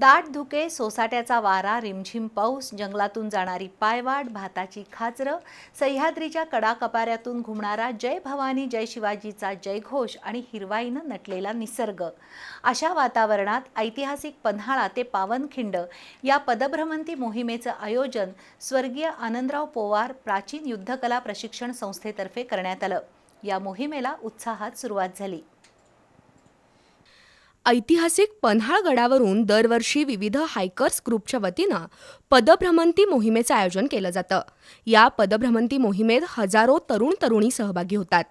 दाट धुके सोसाट्याचा वारा रिमझिम पाऊस जंगलातून जाणारी पायवाट भाताची खाचरं सह्याद्रीच्या कडाकपाऱ्यातून घुमणारा जय भवानी जय शिवाजीचा जयघोष आणि हिरवाईनं नटलेला निसर्ग. अशा वातावरणात ऐतिहासिक पन्हाळा ते पावनखिंड या पदभ्रमंती मोहिमेचं आयोजन स्वर्गीय आनंदराव पोवार प्राचीन युद्धकला प्रशिक्षण संस्थेतर्फे करण्यात आलं. या मोहिमेला उत्साहात सुरुवात झाली. ऐतिहासिक पन्हाळगडावरून दरवर्षी विविध हायकर्स ग्रुपच्या वतीनं पदभ्रमंती मोहिमेचं आयोजन केलं जातं. या पदभ्रमंती मोहिमेत हजारो तरुण तरुणी सहभागी होतात.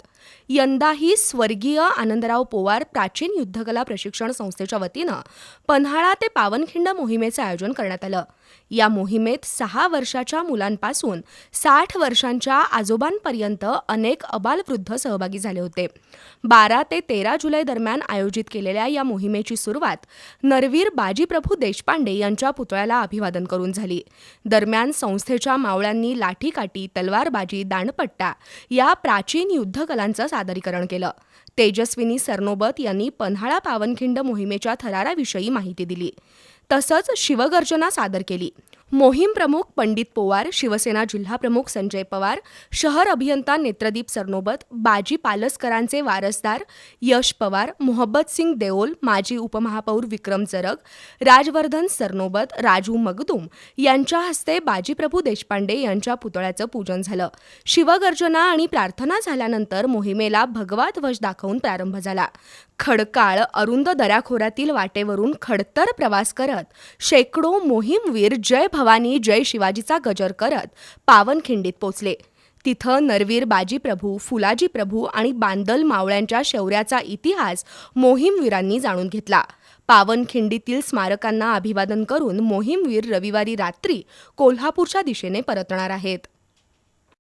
यंदाही स्वर्गीय आनंदराव पोवार प्राचीन युद्धकला प्रशिक्षण संस्थेच्या वतीनं पन्हाळा ते पावनखिंड मोहिमेचं आयोजन करण्यात आलं. या मोहिमेत सहा वर्षाच्या मुलांपासून साठ वर्षांच्या आजोबांपर्यंत अनेक अबालवृद्ध सहभागी झाले होते. बारा ते तेरा जुलै दरम्यान आयोजित केलेल्या या मोहिमेची सुरुवात नरवीर बाजीप्रभू देशपांडे यांच्या पुतळ्याला अभिवादन करून झाली. दरम्यान संस्थेच्या मावळ्यांनी लाठीकाठी तलवारबाजी दांडपट्टा या प्राचीन युद्धकलांचं सादरीकरण केलं. तेजस्विनी सरनोबत यांनी पन्हाळा पावनखिंड मोहिमेच्या थराराविषयी माहिती दिली. तसंच शिवगर्जना सादर केली. मोहीम प्रमुख पंडित पोवार शिवसेना जिल्हाप्रमुख संजय पवार शहर अभियंता नेत्रदीप सरनोबत बाजी पालसकरांचे वारसदार यश पवार मोहब्बत सिंग देओल माजी उपमहापौर विक्रम जरग राजवर्धन सरनोबत राजू मगदूम यांच्या हस्ते बाजीप्रभू देशपांडे यांच्या पुतळ्याचं पूजन झालं. शिवगर्जना आणि प्रार्थना झाल्यानंतर मोहिमेला भगवा ध्वज दाखवून प्रारंभ झाला. खडकाळ अरुंद दऱ्याखोऱ्यातील वाटेवरून खडतर प्रवास करत. शेकडो मोहीमवीर जय भवानी जय शिवाजीचा गजर करत पावनखिंडीत पोचले. तिथं नरवीर बाजीप्रभू फुलाजी प्रभू आणि बांदल मावळ्यांच्या शौर्याचा इतिहास मोहीमवीरांनी जाणून घेतला. पावनखिंडीतील स्मारकांना अभिवादन करून मोहीमवीर रविवारी रात्री कोल्हापूरच्या दिशेने परतणार आहेत.